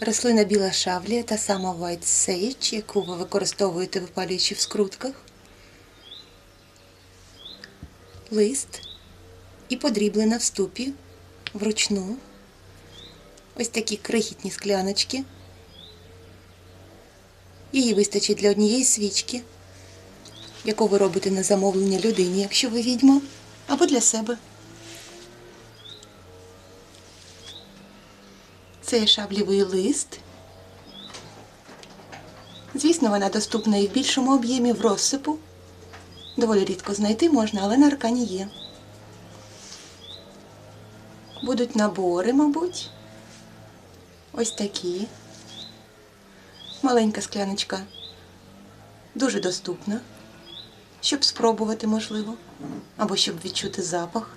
Рослина біла шавлія, та сама White Sage, яку ви використовуєте випалюючи в скрутках. Лист і подріблена в ступі вручну. Ось такі крихітні скляночки. Її вистачить для однієї свічки, яку ви робите на замовлення людині, якщо ви відьма, або для себе. Це шаблівий лист. Звісно, вона доступна і в більшому об'ємі в розсипу. Доволі рідко знайти можна, але на аркані є. Будуть набори, мабуть. Ось такі. Маленька скляночка. Дуже доступна. Щоб спробувати, можливо. Або щоб відчути запах.